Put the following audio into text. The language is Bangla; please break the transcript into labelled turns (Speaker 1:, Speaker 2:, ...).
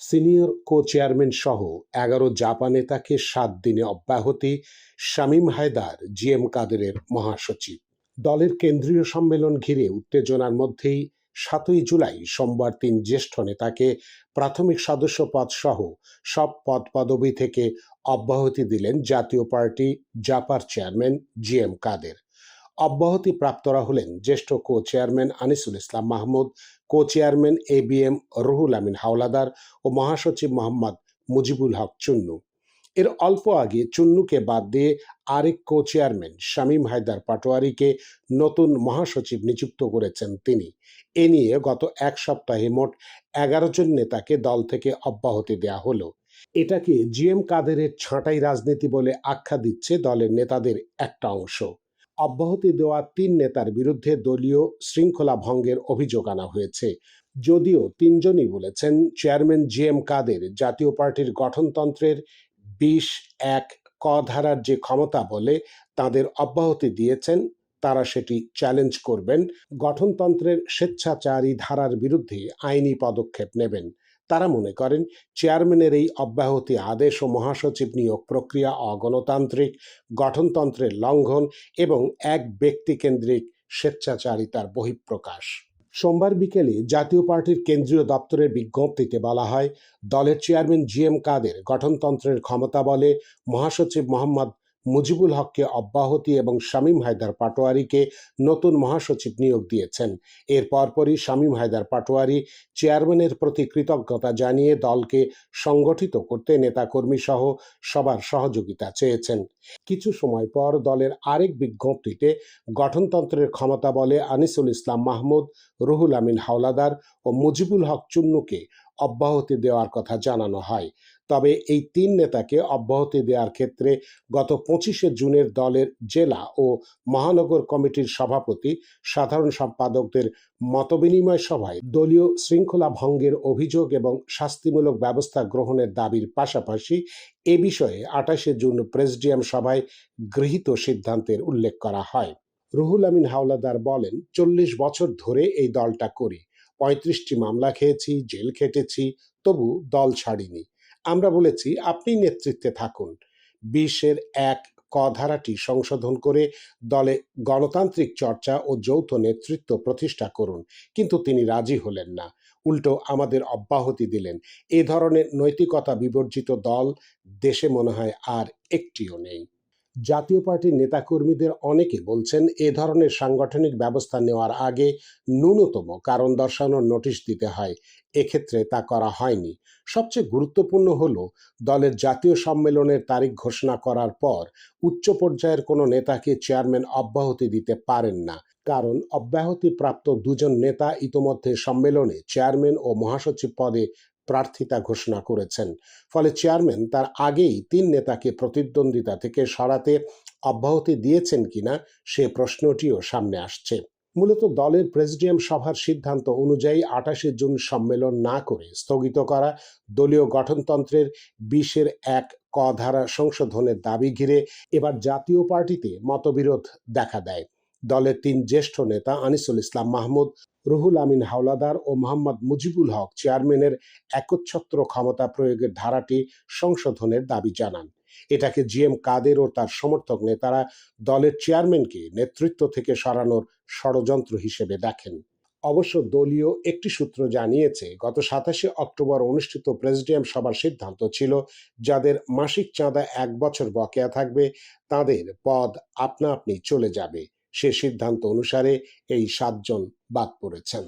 Speaker 1: সিনিয়র কো চেয়ারম্যান সহ এগারো জাপা নেতাকে সাত দিনে অব্যাহতি, শামীম হায়দার জি এম কাদেরের মহাসচিব। দলের কেন্দ্রীয় সম্মেলন ঘিরে উত্তেজনার মধ্যেই সাতই জুলাই সোমবার তিন জ্যেষ্ঠ নেতাকে প্রাথমিক সদস্য পদ সহ সব পদ পদবি থেকে অব্যাহতি দিলেন জাতীয় পার্টি জাপার চেয়ারম্যান জি এম কাদের। অব্যাহতি প্রাপ্তরা হলেন জ্যেষ্ঠ co chairman Anisul Islam Mahmud co chairman A B M Ruhul Amin Howlader ও মহাসচিব মোহাম্মদ মুজিবুল হক চুন্নু। এর অল্প আগে চুন্নুকে বাদ দিয়ে আরেক কো চেয়ারম্যান শামীম হায়দার পাটোয়ারিকে নতুন মহাসচিব নিযুক্ত করেছেন তিনি। এ নিয়ে গত এক সপ্তাহে মোট এগারো জন নেতাকে দল থেকে অব্যাহতি দেয়া হলো। এটাকে জিএম কাদেরের ছাঁটাই রাজনীতি বলে আখ্যা দিচ্ছে দলের নেতাদের একটা অংশ। অব্যাহতি দেওয়া তিন নেতার বিরুদ্ধে দলীয় শৃঙ্খলা ভঙ্গের অভিযোগ আনা হয়েছে। যদিও তিনজনই বলেছেন চেয়ারম্যান জি এম কাদের জাতীয় পার্টির গঠনতন্ত্রের বিশ এক ক ধারার যে ক্ষমতা বলে তাদের অব্যাহতি দিয়েছেন, তারা সেটি চ্যালেঞ্জ করবেন। গঠনতন্ত্রের স্বেচ্ছাচারী ধারার বিরুদ্ধে আইনি পদক্ষেপ নেবেন। তারা মনে করেন, চেয়ারম্যানের এই অব্যাহতি আদেশ ও মহাসচিব নিয়োগ প্রক্রিয়া অগণতান্ত্রিক, গঠনতন্ত্রের লঙ্ঘন এবং এক ব্যক্তিকেন্দ্রিক স্বেচ্ছাচারিতার বহিঃপ্রকাশ। সোমবার বিকেলে জাতীয় পার্টির কেন্দ্রীয় দপ্তরের বিজ্ঞপ্তিতে বলা হয়, দলের চেয়ারম্যান জি এম কাদের গঠনতন্ত্রের ক্ষমতা বলে মহাসচিব মোহাম্মদ মুজিবুল হককে অব্যাহতি এবং শামীম হায়দার পাটোয়ারিকে নতুন মহাসচিব নিয়োগ দিয়েছেন। এর পরপরই শামীম হায়দার পাটোয়ারি চেয়ারম্যানের প্রতি কৃতজ্ঞতা জানিয়ে দলকে সংগঠিত করতে নেতাকর্মী সহ সবার সহযোগিতা চেয়েছেন। কিছু সময় পর দলের আরেক বিজ্ঞপ্তিতে গঠনতন্ত্রের ক্ষমতা বলে আনিসুল ইসলাম মাহমুদ, রুহুল আমিন হাওলাদার ও মুজিবুল হক চুন্নুকে অব্যাহতি দেওয়ার কথা জানানো হয়। তবে এই তিন নেতাকে অব্যাহতি দেওয়ার ক্ষেত্রে গত পঁচিশে জুনের দলের জেলা ও মহানগর কমিটির সভাপতি, সাধারণ সম্পাদকদের মতবিনিময় সভায় দলীয় শৃঙ্খলা ভঙ্গের অভিযোগ এবং শাস্তিমূলক ব্যবস্থা গ্রহণের দাবির পাশাপাশি এ বিষয়ে আঠাশে জুন প্রেসিডিয়াম সভায় গৃহীত সিদ্ধান্তের উল্লেখ করা হয়। রুহুল আমিন হাওলাদার বলেন, চল্লিশ বছর ধরে এই দলটা করি। পঁয়ত্রিশটি মামলা খেয়েছি, জেল খেটেছি, তবু দল ছাড়িনি। আমরা বলেছি, আপনি নেতৃত্বে থাকুন। বিশের এক ক ধারাটি সংশোধন করে দলে গণতান্ত্রিক চর্চা ও যৌথ নেতৃত্ব প্রতিষ্ঠা করুন। কিন্তু তিনি রাজি হলেন না। উল্টো আমাদের অব্যাহতি দিলেন। এ ধরনের নৈতিকতা বিবর্জিত দল দেশে মনে হয় আর একটিও নেই। জাতীয় পার্টির নেতাকর্মীদের অনেকে বলছেন এ ধরনের সাংগঠনিক ব্যবস্থা নেওয়ার আগে ন্যূনতম কারণ দর্শানোর নোটিশ দিতে হয়। এক্ষেত্রে তা করা হয়নি। সবচেয়ে গুরুত্বপূর্ণ হল, দলের জাতীয় সম্মেলনের তারিখ ঘোষণা করার পর উচ্চ পর্যায়ের কোনো নেতাকে চেয়ারম্যান অব্যাহতি দিতে পারেন না। কারণ অব্যাহতিপ্রাপ্ত দুজন নেতা ইতোমধ্যে সম্মেলনে চেয়ারম্যান ও মহাসচিব পদে প্রার্থিতা ঘোষণা করেছেন। ফলে চেয়ারম্যান তার আগেই তিন নেতাকে প্রতিদ্বন্দ্বিতা থেকে সরাতে অব্যাহতি দিয়েছেন কিনা সে প্রশ্নটিও সামনে আসছে। মূলত দলের প্রেসিডিয়াম সভার সিদ্ধান্ত অনুযায়ী আঠাশে জুন সম্মেলন না করে স্থগিত করা দলীয় গঠনতন্ত্রের বিশের এক ক ধারা সংশোধনের দাবি ঘিরে এবার জাতীয় পার্টিতে মতবিরোধ দেখা দেয়। দলের তিন জ্যেষ্ঠ নেতা আনিসুল ইসলাম মাহমুদ, রুহুল আমিন হাওলাদার ও মোহাম্মদ মুজিবুল হক চেয়ারম্যানের একচ্ছত্র ক্ষমতা প্রয়োগের ধারাটি সংশোধনের দাবি জানান। এটাকে জিএম কাদের ও তার সমর্থক নেতারা দলের চেয়ারম্যানকে নেতৃত্ব থেকে সরানোর ষড়যন্ত্র হিসেবে দেখেন। অবশ্য দলীয় একটি সূত্র জানিয়েছে, গত সাতাশে অক্টোবর অনুষ্ঠিত প্রেসিডিয়াম সভার সিদ্ধান্ত ছিল, যাদের মাসিক চাঁদা এক বছর বকেয়া থাকবে, তাদের পদ আপনা আপনি চলে যাবে। সে সিদ্ধান্ত অনুসারে এই সাতজন বাদ পড়েছেন।